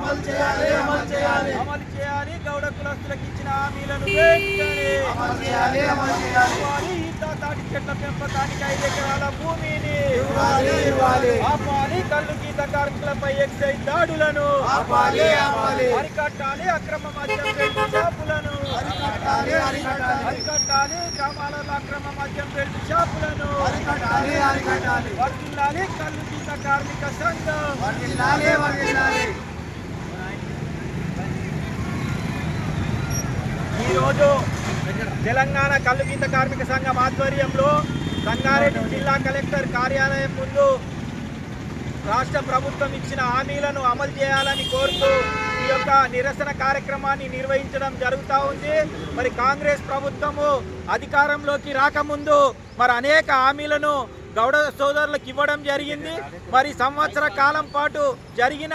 అమలు చేయాలి అమలు చేయాలి. అమలు చేయాలి. గౌడ కులస్తులకు ఇచ్చిన హామీలను అమలు చేయాలి అమలు చేయాలి. తాటి చెట్ల పెంపకానికి ఐదు ఎకరాల భూమిని ఇవ్వాలి ఇవ్వాలి. ఆపాలి. కళ్ళు గీత కార్మికులపై ఎక్సైజ్ దాడులను ఆపాలి ఆపాలి. అరికట్టాలి. అక్రమ మద్యం బెల్ట్ షాపులను అరికట్టాలి అరికట్టాలి. అరికట్టాలి. గ్రామాలలో అక్రమ మద్యం బెల్ట్ షాపులను అరికట్టాలి అరికట్టాలి. వర్తిల్లాలి కళ్ళు గీత కార్మిక సంఘం వర్తిల్లాలి వర్తిల్లాలి ఈరోజు తెలంగాణ కళ్ళు గీత కార్మిక సంఘం ఆధ్వర్యంలో సంగారెడ్డి జిల్లా కలెక్టర్ కార్యాలయం ముందు రాష్ట్ర ప్రభుత్వం ఇచ్చిన హామీలను అమలు చేయాలని కోరుతూ ఈ యొక్క నిరసన కార్యక్రమాన్ని నిర్వహించడం జరుగుతూ ఉంది. మరి కాంగ్రెస్ ప్రభుత్వము అధికారంలోకి రాకముందు మరి అనేక హామీలను గౌడ సోదరులకు ఇవ్వడం జరిగింది. మరి సంవత్సర కాలం పాటు జరిగిన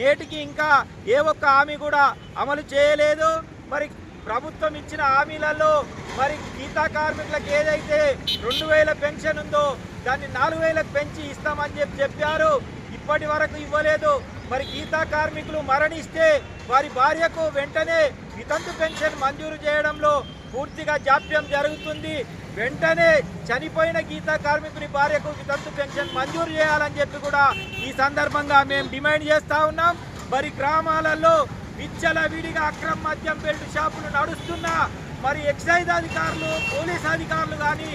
నేటికి ఇంకా ఏ ఒక్క హామీ కూడా అమలు చేయలేదు. మరి ప్రభుత్వం ఇచ్చిన హామీలలో మరి గీతా కార్మికులకు ఏదైతే రెండు వేల పెన్షన్ ఉందో దాన్ని నాలుగు వేలకు పెంచి ఇస్తామని చెప్పి చెప్పారు. ఇప్పటి వరకు ఇవ్వలేదు. మరి గీతా కార్మికులు మరణిస్తే వారి భార్యకు వెంటనే వితంతు పెన్షన్ మంజూరు చేయడంలో పూర్తిగా జాప్యం జరుగుతుంది. వెంటనే చనిపోయిన గీతా కార్మికుని భార్యకు వితంతు పెన్షన్ మంజూరు చేయాలని చెప్పి కూడా ఈ సందర్భంగా మేము డిమాండ్ చేస్తా ఉన్నాం. మరి గ్రామాలలో విచ్చల విడిగా అక్రమ మద్యం బెల్ట్ షాపులు నడుస్తున్నా మరి ఎక్సైజ్ అధికారులు పోలీస్ అధికారులు కానీ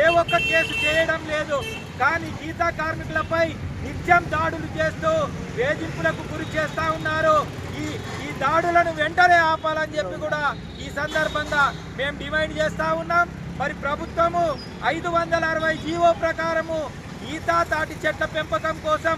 ఏ ఒక్క కేసు చేయడం లేదు. కానీ గీతా కార్మికులపై నిత్యం దాడులు చేస్తూ వేధింపులకు గురి చేస్తా ఉన్నారు. ఈ ఈ దాడులను వెంటనే ఆపాలని చెప్పి కూడా ఈ సందర్భంగా మేము డిమాండ్ చేస్తూ ఉన్నాం. మరి ప్రభుత్వము ఐదు వందల అరవై జీవో ప్రకారము ఈతా తాటి చెట్ల పెంపకం కోసం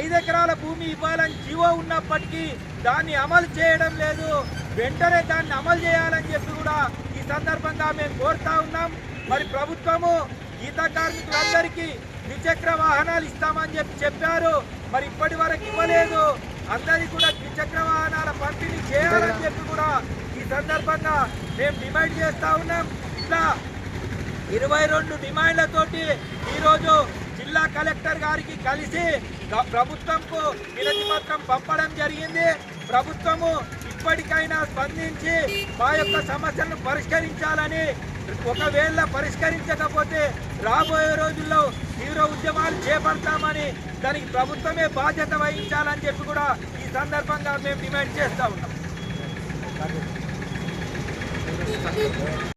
ఐదు ఎకరాల భూమి ఇవ్వాలని జీవో ఉన్నప్పటికీ దాన్ని అమలు చేయడం లేదు. వెంటనే దాన్ని అమలు చేయాలని చెప్పి కూడా ఈ సందర్భంగా మేము కోరుతా ఉన్నాం. మరి ప్రభుత్వము గీత కార్మికులందరికీ ద్విచక్ర వాహనాలు ఇస్తామని చెప్పి చెప్పారు. మరి ఇప్పటి వరకు ఇవ్వలేదు. అందరికీ కూడా ద్విచక్ర వాహనాల పంపిణీ చేయాలని చెప్పి కూడా ఈ సందర్భంగా మేము డిమాండ్ చేస్తా ఉన్నాం. ఇట్లా ఇరవై రెండు డిమాండ్లతోటి ఈరోజు జిల్లా కలెక్టర్ గారికి కలిసి ప్రభుత్వంకు వినతి పత్రం పంపడం జరిగింది. ప్రభుత్వము ఇప్పటికైనా స్పందించి మా యొక్క సమస్యలను పరిష్కరించాలని ఒకవేళ పరిష్కరించకపోతే రాబోయే రోజుల్లో తీవ్ర ఉద్యమాలు చేపడతామని దానికి ప్రభుత్వమే బాధ్యత వహించాలని చెప్పి కూడా ఈ సందర్భంగా మేము డిమాండ్ చేస్తా ఉన్నాం.